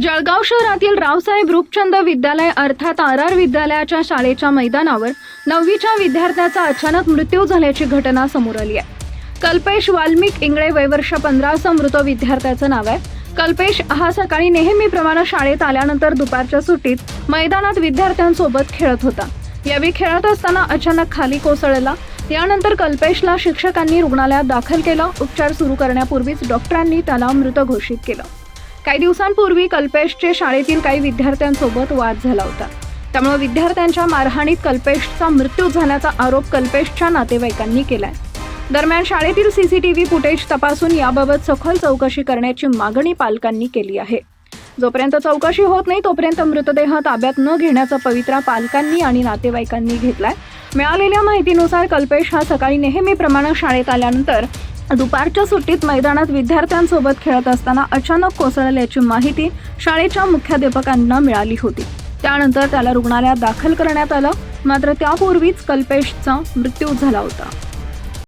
जळगाव शहरातील रावसाहेब रूपचंद विद्यालय अर्थात आर आर विद्यालयाच्या शाळेच्या मैदानावर नववीच्या विद्यार्थ्याचा अचानक मृत्यू झाल्याची घटना समोर आली आहे. कल्पेश वाल्मिक इंगळे वयवर्ष पंधरा असं मृत विद्यार्थ्याचं नाव आहे. कल्पेश हा सकाळी नेहमीप्रमाणे शाळेत आल्यानंतर दुपारच्या सुट्टीत मैदानात विद्यार्थ्यांसोबत खेळत होता. यावेळी खेळत असताना अचानक खाली कोसळला. यानंतर कल्पेशला शिक्षकांनी रुग्णालयात दाखल केलं. उपचार सुरू करण्यापूर्वीच डॉक्टरांनी त्याला मृत घोषित केलं. काही दिवसांपूर्वी कल्पेशचे शाळेतील काही विद्यार्थ्यांसोबत वाद झाला होता. त्यामुळे विद्यार्थ्यांच्या मारहाणीत कल्पेशचा मृत्यू झाल्याचा आरोप कल्पेशच्या नातेवाईकांनी केलाय. दरम्यान शाळेतील सीसीटीव्ही फुटेज तपासून याबाबत सखोल चौकशी करण्याची मागणी पालकांनी केली आहे. जोपर्यंत चौकशी होत नाही तोपर्यंत मृतदेह ताब्यात न घेण्याचा पवित्रा पालकांनी आणि नातेवाईकांनी घेतलाय. मिळालेल्या माहितीनुसार कल्पेश हा सकाळी नेहमीप्रमाणे शाळेत आल्यानंतर दुपारच्या सुट्टीत मैदानात विद्यार्थ्यांसोबत खेळत असताना अचानक कोसळल्याची माहिती शाळेच्या मुख्याध्यापकांना मिळाली होती. त्यानंतर त्याला रुग्णालयात दाखल करण्यात आलं. मात्र त्यापूर्वीच कल्पेशचा मृत्यू झाला होता.